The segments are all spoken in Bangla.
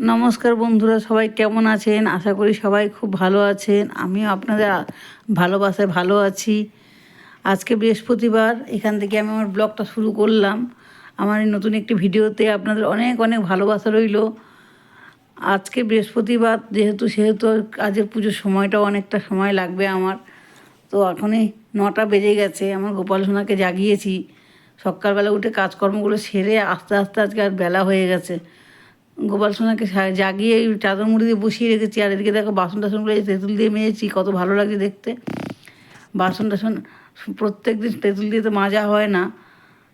নমস্কার বন্ধুরা, সবাই কেমন আছেন? আশা করি সবাই খুব ভালো আছেন। আমিও আপনাদের ভালোবাসায় ভালো আছি। আজকে বৃহস্পতিবার, এখান থেকে আমি আমার ব্লগটা শুরু করলাম। আমার এই নতুন একটি ভিডিওতে আপনাদের অনেক অনেক ভালোবাসা রইল। আজকে বৃহস্পতিবার, যেহেতু, সেহেতু কাজের পুজোর সময়টাও অনেকটা সময় লাগবে আমার। তো এখনই নটা বেজে গেছে, আমার গোপাল সোনাকে জাগিয়েছি। সকালবেলা উঠে কাজকর্মগুলো সেরে আস্তে আস্তে আজকে আর বেলা হয়ে গেছে। গোপাল সোনাকে জাগিয়ে চাদর মুড়ি দিয়ে বসিয়ে রেখেছি। আর এদিকে দেখো বাসন টাসনগুলো তেঁতুল দিয়ে মেজেছি কত ভালো লাগছে দেখতে। বাসন টাসন প্রত্যেক দিন তেঁতুল দিয়ে তো মাজা হয় না।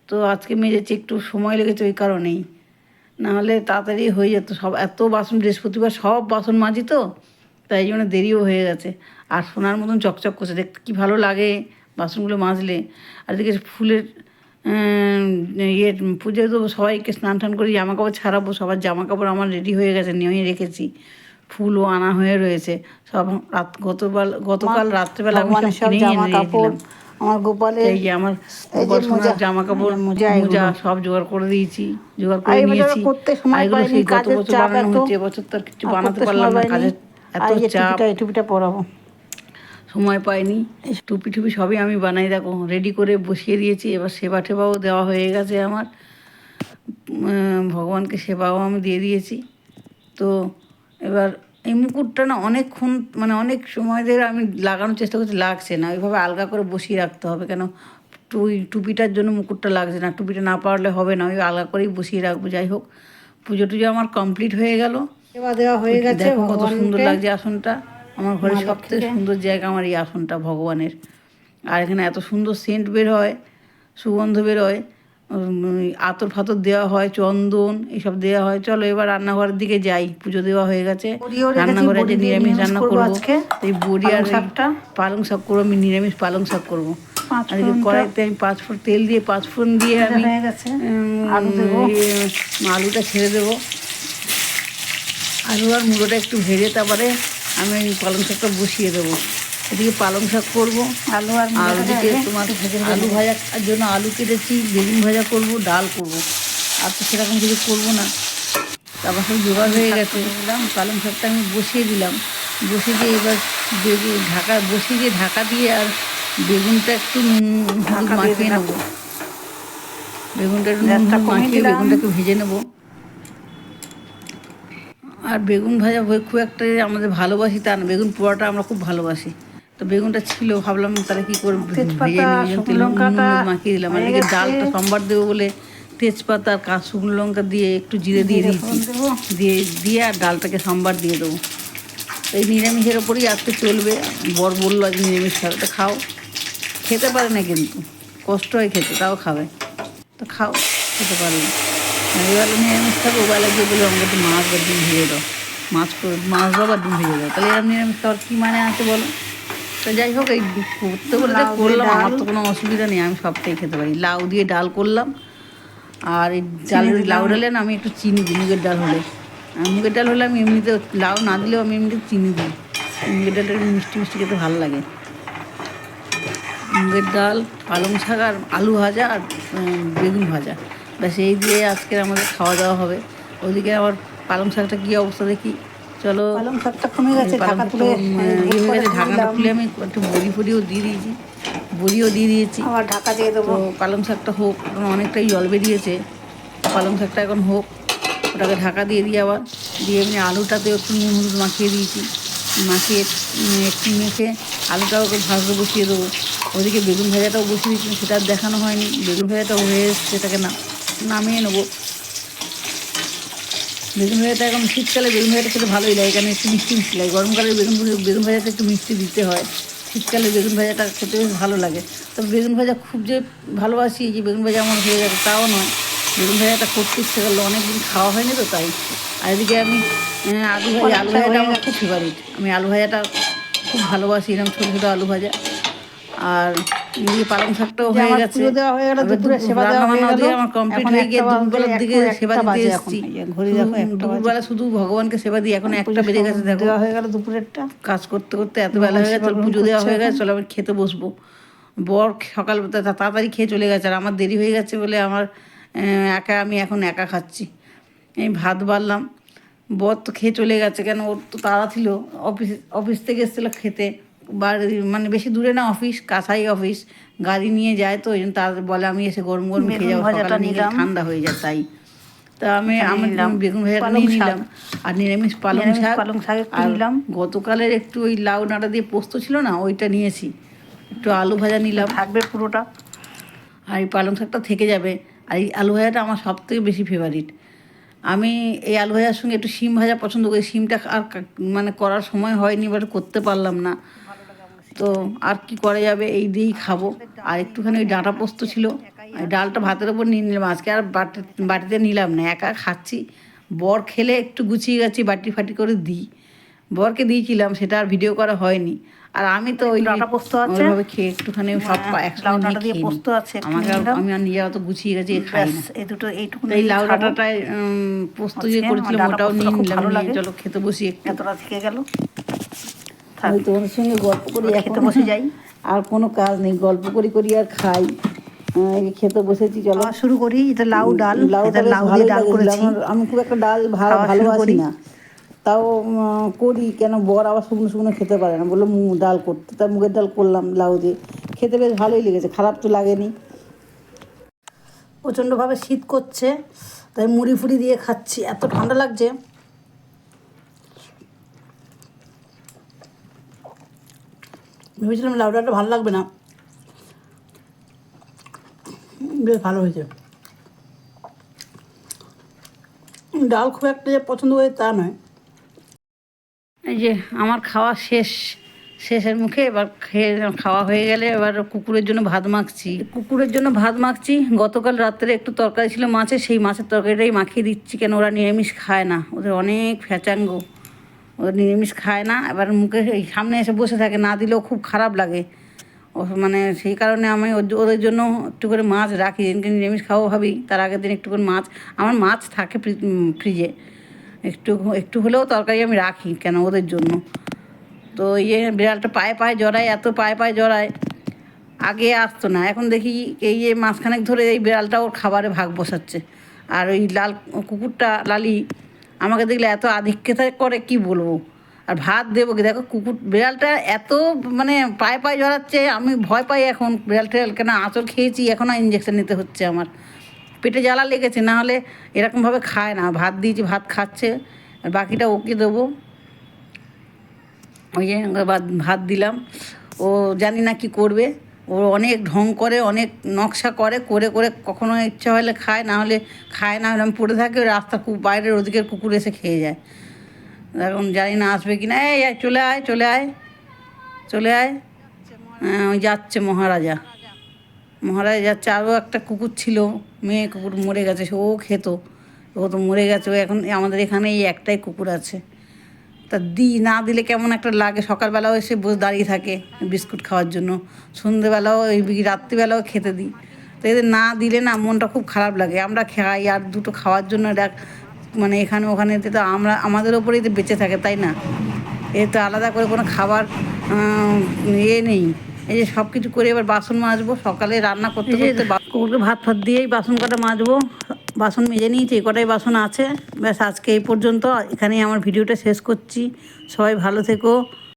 তো আজকে মেজেছি একটু সময় লেগেছে ওই কারণেই। নাহলে তাড়াতাড়ি হয়ে যেত। সব এত বাসন, বৃহস্পতিবার সব বাসন মাজি তো, তাই জন্য দেরিও হয়ে গেছে। আর সোনার মতন চকচক করছে, দেখতে কী ভালো লাগে বাসনগুলো মাজলে। আর এদিকে ফুলের ইয়ে পুজো দেবো সবাইকে স্নান টান করে জামা কাপড় ছাড়াবো সবার জামা কাপড় আমার রেডি হয়ে গেছে নিয়ে রেখেছি। ফুলও আনা হয়ে রয়েছে সব রাত গতকাল গতকাল রাত্রেবেলা আমি সব সব জামা কাপড় আমার গোপালের এই যে আমার সোনার জামা কাপড় মোজা মোজা সব জোগাড় করে দিয়েছি জোগাড় করে নিয়েছি। করতে সময় পাইনি, কাজের চাপ এত। এবছর তো কিছু বানাতে পারলাম না কাজের এত চাপ। টুপিটা পরাবো। সময় পাইনি। টুপি টুপি সবই আমি বানাই। দেখো রেডি করে বসিয়ে দিয়েছি। এবার সেবা টেবাও দেওয়া হয়ে গেছে আমার। ভগবানকে সেবাও আমি দিয়ে দিয়েছি। তো এবার এই মুকুটটা না অনেকক্ষণ মানে অনেক সময় ধরে আমি লাগানোর চেষ্টা করছি লাগছে না। ওইভাবে আলগা করে বসিয়ে রাখতে হবে কেন? টুই টুপিটার জন্য মুকুটটা লাগছে না। টুপিটা না পারলে হবে না। ওই আলগা করেই বসিয়ে রাখব যাই হোক। পুজো টুজো আমার কমপ্লিট হয়ে গেল। সেবা দেওয়া হয়ে গেছে কত সুন্দর লাগছে আসনটা। আমার ঘরে মা সব থেকে। সুন্দর জায়গা আমার এই আসনটা ভগবানের। আর এখানে এত সুন্দর সেন্ট বের হয় সুগন্ধ বের হয় আতর ফাতর দেওয়া হয় চন্দন এসব দেওয়া হয়। চলো এবার রান্নাঘরের দিকে যাই পুজো দেওয়া হয়ে গেছে। রান্নাঘরে যে নিরামিষ রান্না করব আজকে। এই বড়ি আর শাকটা। পালং শাক করব আমি নিরামিষ পালং শাক করব। আর কড়াইতে আমি পাঁচ ফোড়ন তেল দিয়ে পাঁচ ফোড়ন দিয়ে আমি আলুটা ছেড়ে দেবো। আলু আর মুড়োটা একটু ভেজে তারপরে আমি ওই পালং শাকটা বসিয়ে দেবো। এদিকে পালং শাক করব। আলু আর ওদিকে তোমার আলু। ভাজার জন্য আলু কেটেছি বেগুন ভাজা করব ডাল করব। আর তো সেরকম কিছু করব না। তারপর সব জোগাড় হয়ে গেছে। দিলাম পালং শাকটা আমি বসিয়ে দিলাম। বসিয়ে দিয়ে এবার বেগুন ঢাকা বসিয়ে দিয়ে ঢাকা দিয়ে আর বেগুনটা একটু মাখিয়ে নেব। বেগুনটা একটু মাখিয়ে। বেগুনটাকে ভেজে নেব। আর বেগুন ভাজা খুব একটা আমাদের ভালোবাসি তা না বেগুন পোড়াটা আমরা খুব ভালোবাসি। তো বেগুনটা ছিল ভাবলাম তাহলে কি করে ভেজে তেজপাতা, নিই ওই জন্য শুকনো তেল নুন লঙ্কাটা হলুদ মাখিয়ে দিলাম। আর এদিকে ডালটা সম্বার দেবো বলে তেজপাতা আর কাঁচ শুকনো লঙ্কা দিয়ে একটু জিরে দিয়ে দিয়েছি। দিয়ে দিয়ে আর ডালটাকে সম্বার দিয়ে দেবো। এই নিরামিষের ওপরই আজকে চলবে। বর বলল আজ নিরামিষ খাবে তো খাও। খেতে পারে না কিন্তু কষ্ট হয় খেতে তাও খাবে। তো খাও খেতে পারে না। এবার নিরামিষ খাবে ওবেলা গিয়ে বলে আমাকে একটু মাছ বা ডিম ভেজে দাও। মাছ মাছ দাও বা ডিম ভেজে দাও। তাহলে এরকম নিরামিষ খাওয়ার কী মানে আছে বলো? তো যাই হোক এই করতে করলাম আমার ডাল। তো কোনো অসুবিধা নেই আমি সবটাই খেতে পারি। লাউ দিয়ে ডাল করলাম। আর এই ডালের লাউ ডালে না আমি একটু চিনি দিই মুগের ডাল হলে। আর মুগের ডাল হলে আমি এমনিতে লাউ না দিলেও আমি এমনিতে চিনি দিই। মুগের ডালটা একটু মিষ্টি মিষ্টি খেতে ভালো লাগে। মুগের ডাল পালং শাক আর আলু ভাজা আর বেগুন ভাজা। ব্যাস এই দিয়ে আজকের আমাদের খাওয়া দাওয়া হবে। ওদিকে আবার পালং শাকটা কী অবস্থা দেখি? চলো। পালং শাকটা কমে গেছে ঢাকা তুলে হয়ে। খুলে আমি একটু বড়ি ফড়িও দিয়ে দিয়েছি। বড়িও দিয়ে দিয়েছি। আবার ঢাকা দিয়ে দেবো। পালং শাকটা হোক এখন অনেকটাই জল বেরিয়েছে। পালং শাকটা এখন হোক ওটাকে ঢাকা দিয়ে দিয়ে আবার। দিয়ে এমনি আলুটাতে একটু নুন হলুদ মাখিয়ে দিয়েছি। মাখিয়ে একটু মেখে আলুটাও একটু ভাজতে বসিয়ে দেবো। ওদিকে বেগুন ভাজাটাও বসিয়ে দিয়েছি সেটা আর দেখানো হয়নি। বেগুন ভাজাটাও হয়ে এসছে সেটাকে না নামিয়ে নেব। বেগুন ভাজাটা এখন শীতকালে বেগুন ভাজাটা খেতে ভালোই লাগে কারণ একটু মিষ্টি মিষ্টি লাগে। গরমকালে বেগুন ভাজা- বেগুন ভাজাটা একটু মিষ্টি দিতে হয়। শীতকালে বেগুন ভাজাটা খেতে বেশ ভালো লাগে। তবে বেগুন ভাজা খুব যে ভালোবাসি যে বেগুন ভাজা আমার হয়ে যাবে তাও নয়। বেগুন ভাজাটা করতে ইচ্ছে করল অনেকদিন খাওয়া হয়নি তো তাই। আর এদিকে আমি আলু ভাজা আলু ভাজাটা আমার খুব ফেভারিট আমি আলু ভাজাটা খুব ভালোবাসি এরকম ছোটো ছোটো আলু ভাজা। আর এদিকে পালং শাকটাও হয়ে গেছে। দেওয়া হয়ে গেল, দুপুরে সেবা দেওয়া হয়ে গেল। আমার কমপ্লিট হয়ে গিয়ে একটা বাজে, দুপুরবেলার দিকে সেবা দিতে এসেছি। ঘড়ি দেখো শুধু দুপুরবেলা শুধু ভগবানকে সেবা এখন একটা বেজে গেছে দেখো। দেওয়া হয়ে গেল দুপুরেরটা। কাজ করতে করতে এত বেলা হয়ে গেছে পুজো দেওয়া হয়ে গেছে চলো আমি খেতে বসবো। বর সকাল তাড়াতাড়ি খেয়ে চলে গেছে আর আমার দেরি হয়ে গেছে বলে আমার একা আমি এখন একা খাচ্ছি। আমি ভাত বাড়লাম। বর তো খেয়ে চলে গেছে কেন? ওর তো তাড়া ছিল। অফিস অফিস থেকে এসেছিল খেতে। মানে বেশি দূরে না অফিস কাছাই অফিস গাড়ি নিয়ে যায় তো ওই জন্য তার বলে আমি এসে গরম গরম খেয়ে যাব সকালে নিয়ে। ঠান্ডা হয়ে যায় তাই। তা আমি আমি বেগুন পালং নিয়ে নিলাম। আর নিরামিষ পালং শাক। পালং শাক আর নিলাম। গতকালের একটু ওই লাউ ডাঁটা দিয়ে পোস্ত ছিল না ওইটা নিয়েছি। একটু আলু ভাজা নিলাম। থাকবে পুরোটা। আর এই পালং শাকটা থেকে যাবে। আর এই আলু ভাজাটা আমার সব থেকে বেশি ফেভারিট আমি এই আলু ভাজার সঙ্গে একটু শিম ভাজা পছন্দ করি। শিমটা আর মানে করার সময় হয়নি এবার করতে পারলাম না। তো আর কি করা যাবে? এই দিয়েই খাব। আর একটুখানি ওই ডাঁটা পোস্ত ছিল। ডালটা ভাতের ওপর নিয়ে নিলাম। আজকে আর বাটি বাটিতে নিলাম না। একা খাচ্ছি। বর খেলে একটু গুছিয়ে গেছি বাটি ফাটি করে দিই। বরকে দিয়েছিলাম সেটা আর ভিডিও করা হয়নি। আর আমি তো ওই ডাঁটা পোস্ত আছে? ওইভাবে খেয়ে একটুখানি সব হ্যাঁ, একসঙ্গে লাউ ডাঁটা দিয়ে পোস্ত আছে, আমাকে আমি আর নিজে অত গুছিয়ে গেছি খাই না। এই দুটো এইটুকু এই লাউ ডাঁটাটায় পোস্ত যে করেছিলাম ওটাও নিয়ে নিলাম। চলো খেতে বসি একটু। থেকে গেল। আমি তোমাদের সঙ্গে গল্প করি খেতে বসে যাই। আর কোনো কাজ নেই গল্প করি করি আর খাই। খেতে বসেছি চলো। শুরু করি এটা লাউ ডাল। এটা বেশ লাউ দিয়ে ডাল করেছি। আমি খুব একটা ডাল ভালো ভালোবাসি। না। তাও করি কেন? বর আবার শুকনো শুকনো খেতে পারে না। বলল মু- ডাল করতে। তা মুগের ডাল করলাম লাউ দিয়ে। খেতে বেশ ভালোই লেগেছে। খারাপ তো লাগেনি। প্রচণ্ডভাবে শীত করছে। তাই মুড়ি ফুড়ি দিয়ে খাচ্ছি। এত ঠান্ডা লাগছে। ভেবেছিলাম লাউ ডালটা ভালো লাগবে না। বেশ ভালো হয়েছে। ডাল খুব একটা যে পছন্দ করে তা নয়। এই যে আমার খাওয়া শেষ, শেষের মুখে এবার খেয়ে খাওয়া হয়ে গেলে এবার কুকুরের জন্য ভাত মাখছি। কুকুরের জন্য ভাত মাখছি, গতকাল রাত্রে একটু তরকারি ছিল মাছের, সেই মাছের তরকারিটাই মাখিয়ে দিচ্ছি, কেন ওরা নিরামিষ খায় না, ওদের অনেক ফ্যাচাঙ্গ। ওরা নিরামিষ খায় না, এবার মুখে সামনে এসে বসে থাকে, না দিলেও খুব খারাপ লাগে। ও মানে সেই কারণে আমি ওদের জন্য একটু করে মাছ রাখি, যেদিনকে নিরামিষ খাব ভাবি, তার আগের দিন একটু করে মাছ, আমার মাছ থাকে ফ্রি- ফ্রিজে। একটু একটু হলেও তরকারি আমি রাখি কেন ওদের জন্য। তো ইয়ে বিড়ালটা পায়ে পায়ে জড়ায়, এত পায়ে পায়ে জড়ায়, আগে আসতো না, এখন দেখি এই যে মাঝখানেক ধরে এই বিড়ালটা ওর খাবারে ভাগ বসাচ্ছে। আর ওই লাল কুকুরটা, লালি আমাকে দেখলে এত আধিক্যতা করে, কি বলব? আর ভাত দেবো কি? দেখো কুকুর, বিড়ালটা এত মানে পায়ে পায়ে জড়াচ্ছে আমি ভয় পাই এখন। বিড়াল টেড়াল কেন? আঁচল খেয়েছি, এখন আর ইঞ্জেকশন নিতে হচ্ছে আমার। পেটে জ্বালা লেগেছে, না হলে এরকমভাবে খায় না। ভাত দিয়েছি, ভাত খাচ্ছে, আর বাকিটা ওকে দেবো। ওই যে ভাত দিলাম। ও জানি না কি করবে। ও অনেক ঢং করে, অনেক নকশা করে করে করে কখনো ইচ্ছা হলে খায়, না হলে খায় না হলে আমি পড়ে থাকি রাস্তা কু, বাইরের ওদিকের কুকুর এসে খেয়ে যায়। এখন জানি না আসবে কি না। এই, চলে আয় চলে আয় চলে আয়। হ্যাঁ ওই যাচ্ছে মহারাজা। মহারাজা যাচ্ছে, আরও একটা কুকুর ছিল, মেয়ে কুকুর মরে গেছে, সে ও খেত। ও তো মরে গেছে, ও এখন আমাদের এখানে এই একটাই কুকুর আছে। তা দিই না দিলে কেমন একটা লাগে? সকালবেলাও এসে বসে দাঁড়িয়ে থাকে বিস্কুট খাওয়ার জন্য। সন্ধেবেলাও এই রাত্রিবেলাও খেতে দিই। তো এদের না দিলে না মনটা খুব খারাপ লাগে। আমরা খাই আর দুটো খাওয়ার জন্য দেখ মানে এখানে ওখানে তো আমরা আমাদের ওপরেই তো বেঁচে থাকে তাই না? এ তো আলাদা করে কোনো খাবার ইয়ে নেই। এই যে সব কিছু করে এবার বাসন মাজবো। সকালে রান্না করতে করতে কুকুরকে ভাত ফাত দিয়েই বাসন কটা মাজবো। বাসন মেজে নিয়েছি কটাই বাসন আছে। ব্যাস আজকে এই পর্যন্ত। এখানেই আমার ভিডিওটা শেষ করছি। সবাই ভালো থেকো।